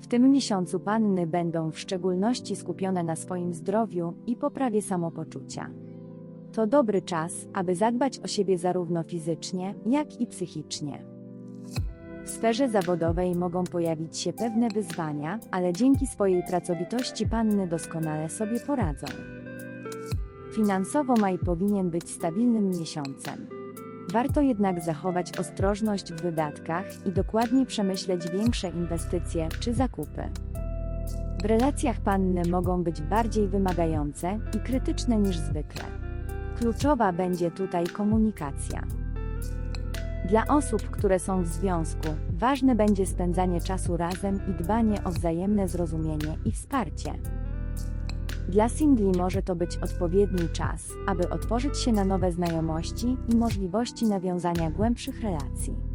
W tym miesiącu panny będą w szczególności skupione na swoim zdrowiu i poprawie samopoczucia. To dobry czas, aby zadbać o siebie zarówno fizycznie, jak i psychicznie. W sferze zawodowej mogą pojawić się pewne wyzwania, ale dzięki swojej pracowitości panny doskonale sobie poradzą. Finansowo maj powinien być stabilnym miesiącem. Warto jednak zachować ostrożność w wydatkach i dokładnie przemyśleć większe inwestycje czy zakupy. W relacjach panny mogą być bardziej wymagające i krytyczne niż zwykle. Kluczowa będzie tutaj komunikacja. Dla osób, które są w związku, ważne będzie spędzanie czasu razem i dbanie o wzajemne zrozumienie i wsparcie. Dla singli może to być odpowiedni czas, aby otworzyć się na nowe znajomości i możliwości nawiązania głębszych relacji.